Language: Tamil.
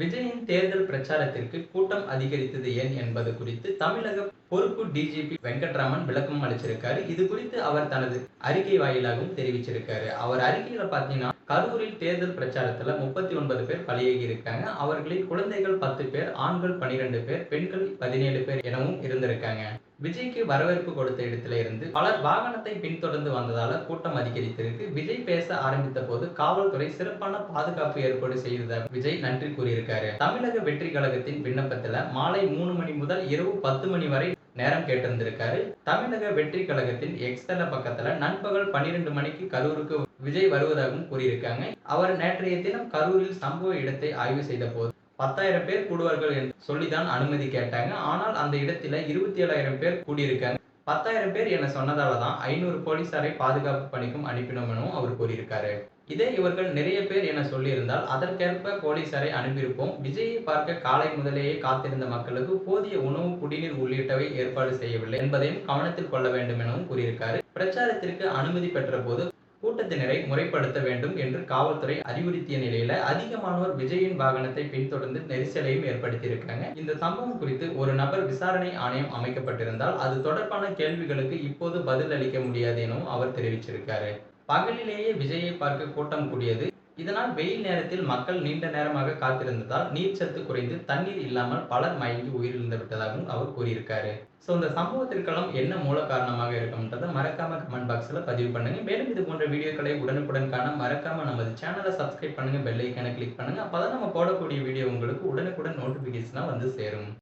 விஜயின் தேர்தல் பிரச்சாரத்திற்கு கூட்டம் அதிகரித்தது ஏன் என்பது குறித்து தமிழக பொறுப்பு டிஜிபி வெங்கட்ராமன் விளக்கம் அளிச்சிருக்காரு. இது குறித்து அவர் தனது அறிக்கை வாயிலாகவும் தெரிவிச்சிருக்காரு. அவர் அறிக்கையில பாத்தீங்கன்னா கரூரில் தேர்தல் பிரச்சாரத்துல முப்பத்தி ஒன்பது பேர் பலியாகி இருக்காங்க. அவர்களில் குழந்தைகள் பத்து பேர் ஆண்கள் பனிரெண்டு பேர் பெண்கள் பதினேழு பேர் எனவும் இருந்திருக்காங்க. விஜய்க்கு வரவேற்பு கொடுத்த இடத்துல இருந்து பலர் வாகனத்தை பின்தொடர்ந்து வந்ததால கூட்டம் அதிகரித்திருக்கு. விஜய் பேச ஆரம்பித்த போது காவல்துறை சிறப்பான பாதுகாப்பு ஏற்பாடு செய்ததாக விஜய் நன்றி கூறியிருக்காரு. தமிழக வெற்றி கழகத்தின் விண்ணப்பத்துல மாலை மூணு மணி முதல் இரவு பத்து மணி வரை நேரம் கேட்டிருந்திருக்காரு. தமிழக வெற்றி கழகத்தின் எக்ஸ்தல பக்கத்துல நண்பகல் பன்னிரெண்டு மணிக்கு கரூருக்கு விஜய் வருவதாகவும் கூறியிருக்காங்க. அவர் நேற்றைய தினம் கரூரில் சம்பவ இடத்தை ஆய்வு செய்த போது பத்தாயிரம் பேர் கூடுவார்கள் என்று சொல்லிதான் அனுமதி கேட்டாங்க. ஆனால் அந்த இடத்துல இருபத்தி ஏழாயிரம் பேர் கூடியிருக்காங்க. பத்தாயிரம் பேர் என சொன்னதால தான் ஐநூறு போலீசாரை பாதுகாப்பு பணிக்கும் அனுப்பினோம் எனவும் அவர் கூறியிருக்காரு. இதே இவர்கள் நிறைய பேர் என சொல்லியிருந்தால் அதற்கேற்ப போலீசாரை அனுப்பியிருப்போம். விஜயை பார்க்க காலை முதலேயே காத்திருந்த மக்களுக்கு போதிய உணவு குடிநீர் உள்ளிட்டவை ஏற்பாடு செய்யவில்லை என்பதையும் கவனத்தில் கொள்ள வேண்டும் எனவும் கூறியிருக்காரு. பிரச்சாரத்திற்கு அனுமதி பெற்ற போது கூட்டத்தினரை முறைப்படுத்த வேண்டும் என்று காவல்துறை அறிவுறுத்திய நிலையில அதிகமானோர் விஜயின் வாகனத்தை பின்தொடர்ந்து நெரிசலையும் ஏற்படுத்தியிருக்காங்க. இந்த சம்பவம் குறித்து ஒரு நபர் விசாரணை ஆணையம் அமைக்கப்பட்டிருந்தால் அது தொடர்பான கேள்விகளுக்கு இப்போது பதில் அளிக்க முடியாது எனவும் அவர் தெரிவிச்சிருக்காரு. பகலிலேயே விஜயை பார்க்க கூட்டம் கூடியது இதனால் வெயில் நேரத்தில் மக்கள் நீண்ட நேரமாக காத்திருந்ததால் நீர்ச்சத்து குறைந்து தண்ணீர் இல்லாமல் பலர் மயங்கி உயிரிழந்து விட்டதாகவும் அவர் கூறியிருக்காரு. ஸோ இந்த சம்பவத்திற்கெல்லாம் என்ன மூல காரணமாக இருக்கும்ன்றதை மறக்காம கமெண்ட் பாக்ஸில் பதிவு பண்ணுங்க. மேலும் இது போன்ற வீடியோக்களை உடனுக்குடன் காண மறக்காம நமது சேனலை சப்ஸ்கிரைப் பண்ணுங்க பெல் ஐக்கானை கிளிக் பண்ணுங்க. அப்பதான் நம்ம போடக்கூடிய வீடியோ உங்களுக்கு உடனுக்குடன் நோட்டிபிகேஷனாக வந்து சேரும்.